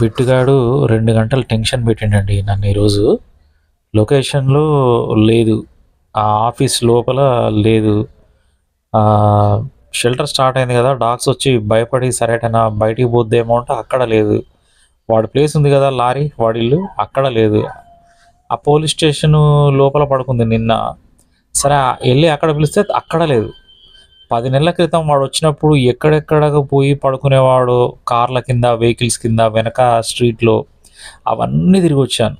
బిట్టుగాడు రెండు గంటలు టెన్షన్ పెట్టిండండి నన్ను ఈరోజు. లొకేషన్లో లేదు. ఆ ఆఫీస్ లోపల లేదు. షెల్టర్ స్టార్ట్ అయింది కదా డాగ్స్ వచ్చి భయపడి సరేటనా బయటికి పోద్దేమో అంటే అక్కడ లేదు. వాడి ప్లేస్ ఉంది కదా లారీ వాడి ఇల్లు అక్కడ లేదు. ఆ పోలీస్ స్టేషన్ లోపల పడుకుంది నిన్న. సరే వెళ్ళి అక్కడ పిలిస్తే అక్కడ లేదు. పది నెలల క్రితం వాడు వచ్చినప్పుడు ఎక్కడెక్కడకు పోయి పడుకునేవాడు కార్ల కింద వెహికల్స్ కింద వెనక స్ట్రీట్లో అవన్నీ తిరిగి వచ్చాను.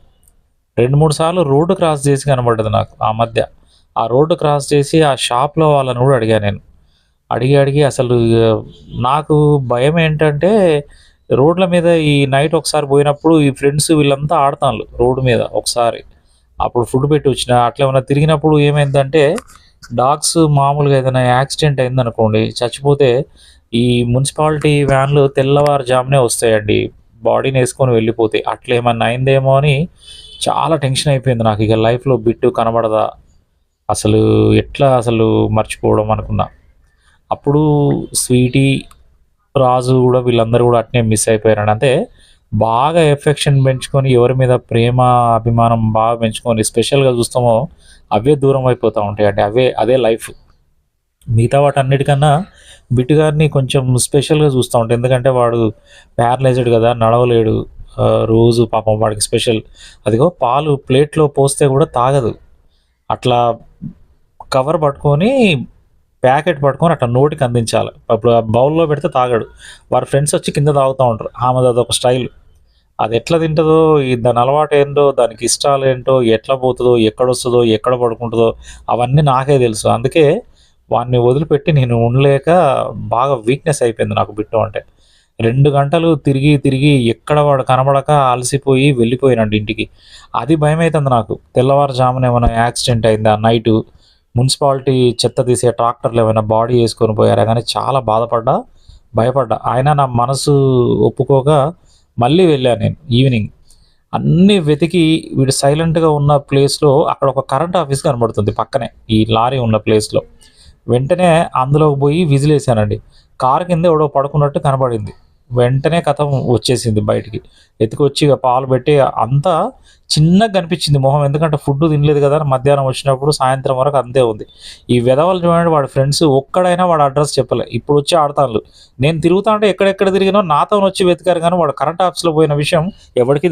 రెండు మూడు సార్లు రోడ్డు క్రాస్ చేసి కనబడ్డది నాకు ఆ మధ్య. ఆ రోడ్డు క్రాస్ చేసి ఆ షాప్లో వాళ్ళని కూడా అడిగాను నేను. అడిగి అడిగి అసలు నాకు భయం ఏంటంటే రోడ్ల మీద ఈ నైట్ ఒకసారి పోయినప్పుడు ఈ ఫ్రెండ్స్ వీళ్ళంతా ఆడతాను రోడ్డు మీద ఒకసారి. అప్పుడు ఫుడ్ పెట్టి వచ్చిన అట్లా ఏమైనా తిరిగినప్పుడు ఏమైందంటే డాగ్స్ మామూలుగా ఏదైనా యాక్సిడెంట్ అయిందనుకోండి చచ్చిపోతే ఈ మున్సిపాలిటీ వ్యాన్లు తెల్లవారుజామునే వస్తాయండి. బాడీని వేసుకొని వెళ్ళిపోతాయి అట్లా ఏమన్నా అయిందేమో అని చాలా టెన్షన్ అయిపోయింది నాకు. ఇక లైఫ్లో బిట్టు కనబడదా? అసలు ఎట్లా అసలు మర్చిపోవడం అనుకున్నా. అప్పుడు స్వీటీ రాజు కూడా వీళ్ళందరూ కూడా అట్నే మిస్ అయిపోయారు అంటే బాగా ఎఫెక్షన్ పెంచుకొని ఎవరి మీద ప్రేమ అభిమానం బాగా పెంచుకొని స్పెషల్గా చూస్తామో అవే దూరం అయిపోతూ ఉంటాయి అంటే అవే అదే లైఫ్ మిగతా వాటి అన్నిటికన్నా బిట్టుగారిని కొంచెం స్పెషల్గా చూస్తూ ఉంటాయి. ఎందుకంటే వాడు ప్యారలైజ్డ్ కదా నడవలేడు. రోజు పాపం వాడికి స్పెషల్ అదిగో పాలు ప్లేట్లో పోస్తే కూడా తాగదు. అట్లా కవర్ పట్టుకొని ప్యాకెట్ పట్టుకొని అట్లా నోటికి అందించాలి. అప్పుడు ఆ బౌల్లో పెడితే తాగడు. వారి ఫ్రెండ్స్ వచ్చి కింద తాగుతూ ఉంటారు. ఆమెది అదొక స్టైల్. అది ఎట్లా తింటుందో దాని అలవాటు ఏంటో దానికి ఇష్టాలు ఏంటో ఎట్లా పోతుందో ఎక్కడ వస్తుందో ఎక్కడ పడుకుంటుందో అవన్నీ నాకే తెలుసు. అందుకే వాడిని వదిలిపెట్టి నేను ఉండలేక బాగా వీక్నెస్ అయిపోయింది నాకు బిట్టు అంటే. రెండు గంటలు తిరిగి తిరిగి ఎక్కడ వాడు కనబడక అలసిపోయి వెళ్ళిపోయినాడు ఇంటికి. అది భయం అవుతుంది నాకు. తెల్లవారుజామున ఏమైనా యాక్సిడెంట్ అయిందా? నైటు మున్సిపాలిటీ చెత్త తీసే ట్రాక్టర్లు ఏమైనా బాడీ వేసుకొని పోయారా? కానీ చాలా బాధపడ్డా భయపడ్డా. ఆయన నా మనసు ఒప్పుకోక మళ్ళీ వెళ్ళాను నేను ఈవినింగ్. అన్నీ వెతికి వీడు సైలెంట్గా ఉన్న ప్లేస్లో అక్కడ ఒక కరెంట్ ఆఫీస్ కనబడుతుంది పక్కనే ఈ లారీ ఉన్న ప్లేస్లో. వెంటనే అందులోకి పోయి విజిల్ వేసానండి కారు కింద ఎవడో పడుకున్నట్టు కనబడింది. వెంటనే కథ వచ్చేసింది బయటికి. ఎత్తుకొచ్చి ఇక పాలు పెట్టి అంతా చిన్నగా కనిపించింది మొహం. ఎందుకంటే ఫుడ్ తినలేదు కదా మధ్యాహ్నం వచ్చినప్పుడు సాయంత్రం వరకు అంతే ఉంది. ఈ వెధవలు చూడండి వాడి ఫ్రెండ్స్ ఒక్కడైనా వాడు అడ్రస్ చెప్పలే. ఇప్పుడు వచ్చి ఆడతాను నేను తిరుగుతా అంటే ఎక్కడెక్కడ తిరిగినా నాతో వచ్చి వెతికారు కానీ వాడు కరెంట్ ఆఫీస్లో పోయిన విషయం ఎవరికి